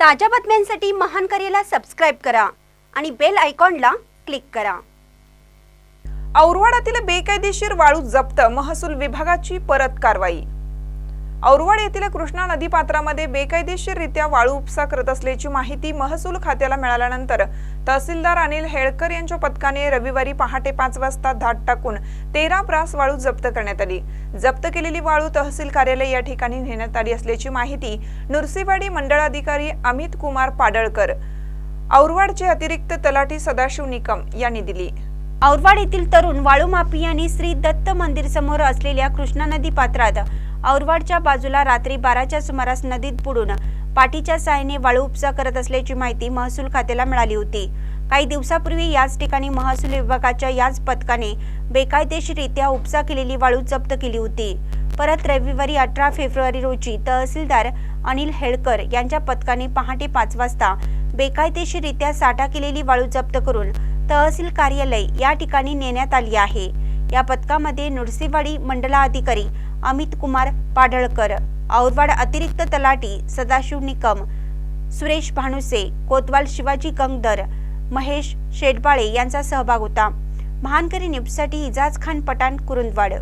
ताज्या बातम्यांसाठी महान करेला सबस्क्राईब करा आणि बेल आयकॉनला क्लिक करा. औरवाडातील बेकायदेशीर वाळू जप्त महसूल विभागाची परत कारवाई. औरवाड येथील कृष्णा नदीपात्रामध्ये बेकायदेशीररित्या वाळू उपसा करत असल्याची माहिती महसूल खात्याला मिळाल्यानंतर तहसीलदार अनिल हेळकर यांच्या पथकाने रविवारी पहाटे पाच वाजता धाट टाकून तेरा ब्रास वाळू जप्त करण्यात आली. जप्त केलेली वाळू तहसील कार्यालय या ठिकाणी नेण्यात आली असल्याची माहिती नुरसेवाडी मंडळाधिकारी अमित कुमार पाडळकर औरवाडचे अतिरिक्त तलाठी सदाशिव निकम यांनी दिली. औरवाड येथील तरुण वाळू माफियांनी श्री दत्त मंदिर समोर असलेल्या कृष्णा नदी पात्रात औरवाडच्या बाजूला रात्री बाराच्या सुमारास नदीत बुडून पाठीच्या साहाय्याने वाळू उपसा करत असल्याची माहिती महसूल खात्याला मिळाली होती. काही दिवसापूर्वी याच ठिकाणी महसूल विभागाच्या याच पथकाने बेकायदेशीरित्या उपसा केलेली वाळू जप्त केली होती. परत रविवारी अठरा फेब्रुवारी रोजी तहसीलदार अनिल हेळकर यांच्या पथकाने पहाटे पाच वाजता बेकायदेशीरित्या साठा केलेली वाळू जप्त करून तहसील कार्यालय या ठिकाणी नेण्यात आली आहे. या पथकामध्ये नुरसेवाडी मंडलाधिकारी अमित कुमार पाडळकर औरवाड अतिरिक्त तलाठी सदाशिव निकम सुरेश भानुसे कोतवाल शिवाजी गंगदर महेश शेडबाळे यांचा सहभाग होता. महानकरी न्यूजसाठी इजाज खान पठाण कुरुंदवाड.